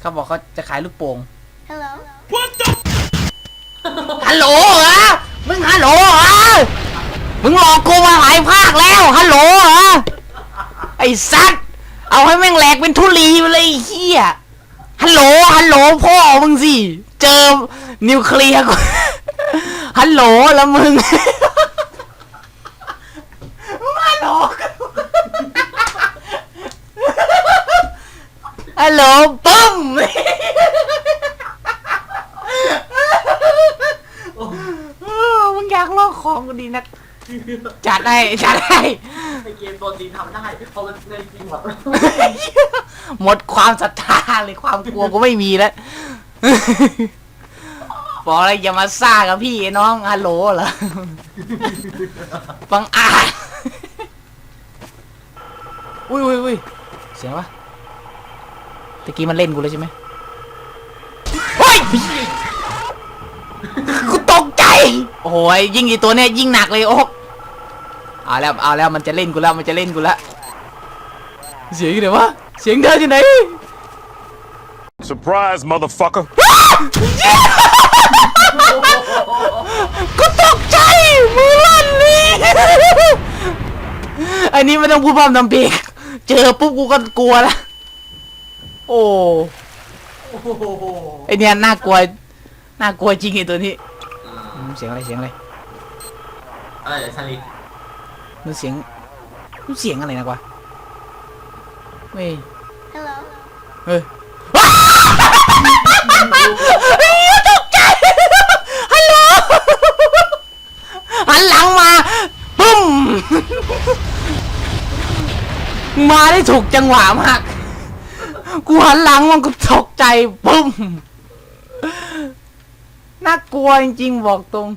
เขาบอกเขาจะขายลูกโป่ง Hello. ฮัลโหลเหรอ มึงฮัลโหลเหรอ มึงหลอกกูมาหลายภาคแล้ว ฮัลโหลเหรอ ไอ้สัตว์ เอาให้แม่งแหลกเป็นทุลีไปเลยไอ้เฮียฮัลโหล ฮัลโหลพ่อมึงสิ เจอนิวเคลียร์กู ฮัลโหลแล้วมึง ฮัลโหล ฮัลโหลปึ้มเออมึงอยากลอกของกูดีนัก จัดให้จัดให้ในเกมตัวจริงทำได้พอมันในจริงหมดหมดความศรัทธาเลยความกลัวกูไม่มีแล้วบอกอะไรอย่ามาซ่ากับพี่ไอ้น้องฮัลโหลเหรอฟังอาจอุ้ยอุ้ยอุ้ยเสียงวะ ตะกี้มันเล่นกูเลยใช่ไหมเฮ้ยกูตกใจ โอ้โหยยิ่งอีตัวเนี้ยยิ่งหนักเลยโอ๊กเอาแล้วเอาแล้วมันจะเล่นกูแล้วมันจะเล่นกูแล้วเสียงอยู่ไหนวะเสียงเดินอยู่ไหน Surprise, motherfucker. กูตกใจมือลั่นนี่อันนี้ไม่ต้องพูดพร่ำทำเพลงเจอปุ๊บกูก็กลัวละ โอ้โอ้โหไอเนี้ยน่ากลัวน่ากลัวจริงไอตัวนี้อืมเสียงอะไรเสียงอะไรอะไรชาลีมันเสียงมันเสียงอะไรนะกวะเฮ้ย Hello. เฮ้ยเฮ้ยตกใจ ฮัลโหล หันหลังมาปุ้ม มาได้ถูกจังหวะมาก กูหันหลังมันกูตกใจปุ้มน่ากลัวจริงๆบอกตรง